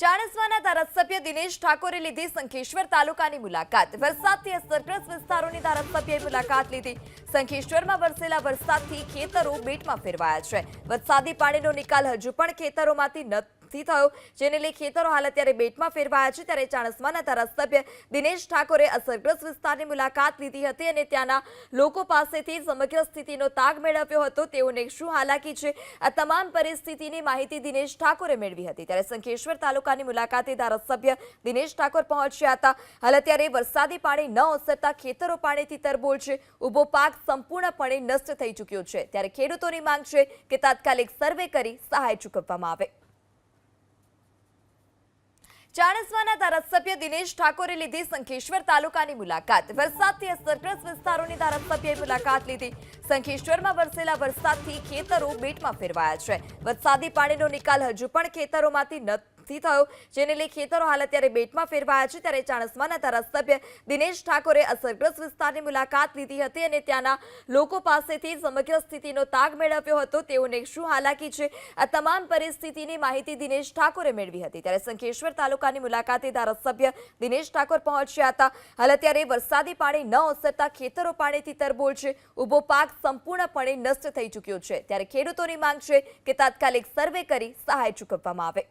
ચાણસ્માના ધારાસભ્ય દિનેશ ઠાકોરે લીધી સંખેશ્વર તાલુકાની મુલાકાત. વરસાદથી અસરગ્રસ્ત વિસ્તારોની ધારાસભ્યએ મુલાકાત લીધી. શંખેશ્વરમાં વરસેલા વરસાદથી ખેતરો બેટમાં ફેરવાયા છે. વરસાદી પાણીનો નિકાલ હજુ પણ ખેતરોમાંથી નથી થયો, જેને લઈ ખેતરો હાલ અત્યારે બેટમાં ફેરવાયા છે. ત્યારે ચાણસ્માના ધારાસભ્ય દિનેશ ઠાકોરે અસરગ્રસ્ત વિસ્તારની મુલાકાત લીધી હતી અને ત્યાંના લોકો પાસેથી સમગ્ર સ્થિતિનો તાગ મેળવ્યો હતો. તેઓને શું હાલાકી છે? આ તમામ પરિસ્થિતિની માહિતી દિનેશ ઠાકોરે મેળવી હતી. ત્યારે શંખેશ્વર તાલુકાની મુલાકાતે ધારાસભ્ય દિનેશ ઠાકોર પહોંચ્યા હતા. હાલ અત્યારે વરસાદી પાણી ન ઓસરતા ખેતરો પાણીથી તરબોળ છે. ઊભો પાક સંપૂર્ણપણે નષ્ટ થઈ ચૂક્યો છે. ત્યારે ખેડૂતોની માંગ છે કે તાત્કાલિક સર્વે કરી સહાય ચૂકવવામાં આવે. ચાણસ્માના ધારાસભ્ય દિનેશ ઠાકોરે લીધી સંખેશ્વર તાલુકાની મુલાકાત. વરસાદથી અસરગ્રસ્ત વિસ્તારોની ધારાસભ્યએ મુલાકાત લીધી. સંખેશ્વરમાં વરસેલા વરસાદથી ખેતરો બેટમાં ફેરવાયા છે. વરસાદી પાણીનો નિકાલ હજુ પણ ખેતરોમાંથી નથી થયો. જેને લઈ ખેતરો હાલ અત્યારે બેટમાં ફેરવાયા છે. ત્યારે ચાણસ્માના ધારાસભ્ય દિનેશ ઠાકોરે અસરગ્રસ્ત વિસ્તારની મુલાકાત લીધી હતી અને ત્યાંના લોકો પાસેથી સમગ્ર સ્થિતિનો તાગ મેળવ્યો હતો. તેઓને શું હાલાકી છે? આ તમામ પરિસ્થિતિની માહિતી દિનેશ ઠાકોરે મેળવી હતી. ત્યારે સંખેશ્વર તાલુકાની મુલાકાતે ધારાસભ્ય દિનેશ ઠાકોર પહોંચ્યા હતા. હાલ અત્યારે વરસાદી પાણી ન ઓસરતા ખેતરો પાણીથી તરબોળ છે. ઊભો પાક સંપૂર્ણપણે નષ્ટ થઈ ચૂક્યો છે. ત્યારે ખેડૂતોની માંગ છે કે તાત્કાલિક સર્વે કરી સહાય ચૂકવવામાં આવે.